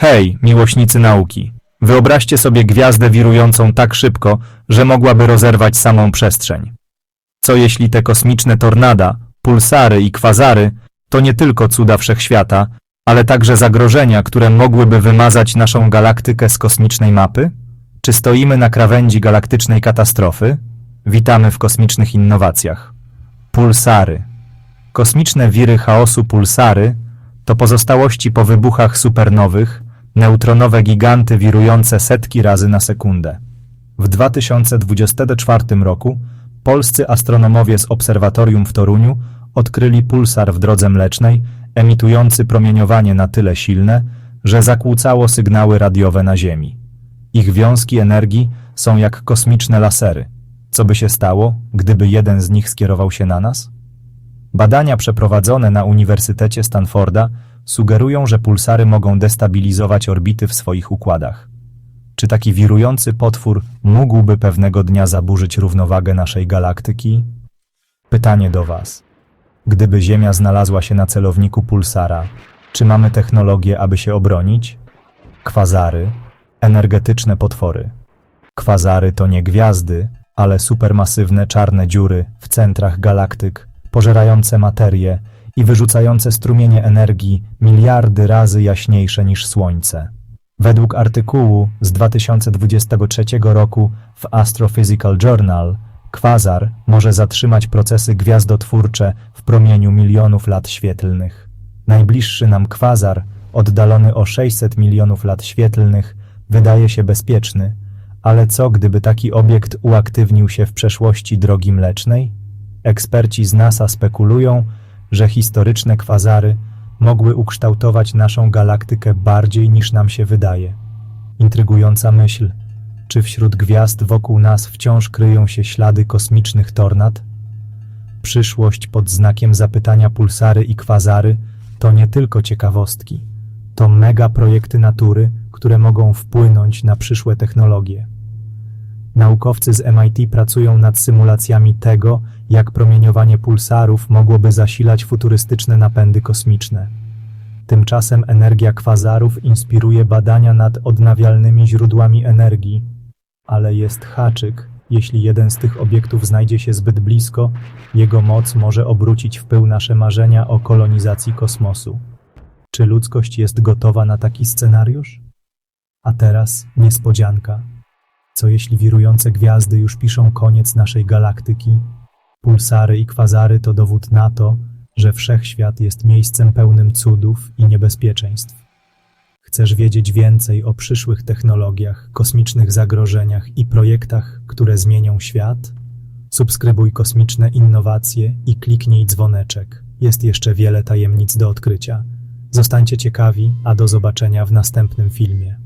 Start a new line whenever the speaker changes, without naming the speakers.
Hej, miłośnicy nauki. Wyobraźcie sobie gwiazdę wirującą tak szybko, że mogłaby rozerwać samą przestrzeń. Co jeśli te kosmiczne tornada, pulsary i kwazary to nie tylko cuda wszechświata, ale także zagrożenia, które mogłyby wymazać naszą galaktykę z kosmicznej mapy? Czy stoimy na krawędzi galaktycznej katastrofy? Witamy w kosmicznych innowacjach. Pulsary. Kosmiczne wiry chaosu pulsary to pozostałości po wybuchach supernowych, neutronowe giganty wirujące setki razy na sekundę. W 2024 roku polscy astronomowie z obserwatorium w Toruniu odkryli pulsar w drodze mlecznej, emitujący promieniowanie na tyle silne, że zakłócało sygnały radiowe na Ziemi. Ich wiązki energii są jak kosmiczne lasery. Co by się stało, gdyby jeden z nich skierował się na nas? Badania przeprowadzone na Uniwersytecie Stanforda sugerują, że pulsary mogą destabilizować orbity w swoich układach. Czy taki wirujący potwór mógłby pewnego dnia zaburzyć równowagę naszej galaktyki? Pytanie do Was. Gdyby Ziemia znalazła się na celowniku pulsara, czy mamy technologię, aby się obronić? Kwazary, energetyczne potwory. Kwazary to nie gwiazdy, ale supermasywne czarne dziury w centrach galaktyk, pożerające materię i wyrzucające strumienie energii miliardy razy jaśniejsze niż Słońce. Według artykułu z 2023 roku w Astrophysical Journal, kwazar może zatrzymać procesy gwiazdotwórcze w promieniu milionów lat świetlnych. Najbliższy nam kwazar, oddalony o 600 milionów lat świetlnych, wydaje się bezpieczny, ale co gdyby taki obiekt uaktywnił się w przeszłości drogi mlecznej? Eksperci z NASA spekulują, że historyczne kwazary mogły ukształtować naszą galaktykę bardziej niż nam się wydaje. Intrygująca myśl, czy wśród gwiazd wokół nas wciąż kryją się ślady kosmicznych tornad? Przyszłość pod znakiem zapytania pulsary i kwazary to nie tylko ciekawostki, to mega projekty natury, które mogą wpłynąć na przyszłe technologie. Naukowcy z MIT pracują nad symulacjami tego, jak promieniowanie pulsarów mogłoby zasilać futurystyczne napędy kosmiczne. Tymczasem energia kwazarów inspiruje badania nad odnawialnymi źródłami energii, ale jest haczyk. Jeśli jeden z tych obiektów znajdzie się zbyt blisko, jego moc może obrócić w pył nasze marzenia o kolonizacji kosmosu. Czy ludzkość jest gotowa na taki scenariusz? A teraz niespodzianka. Co jeśli wirujące gwiazdy już piszą koniec naszej galaktyki? Pulsary i kwazary to dowód na to, że wszechświat jest miejscem pełnym cudów i niebezpieczeństw. Chcesz wiedzieć więcej o przyszłych technologiach, kosmicznych zagrożeniach i projektach, które zmienią świat? Subskrybuj kosmiczne innowacje i kliknij dzwoneczek. Jest jeszcze wiele tajemnic do odkrycia. Zostańcie ciekawi, a do zobaczenia w następnym filmie.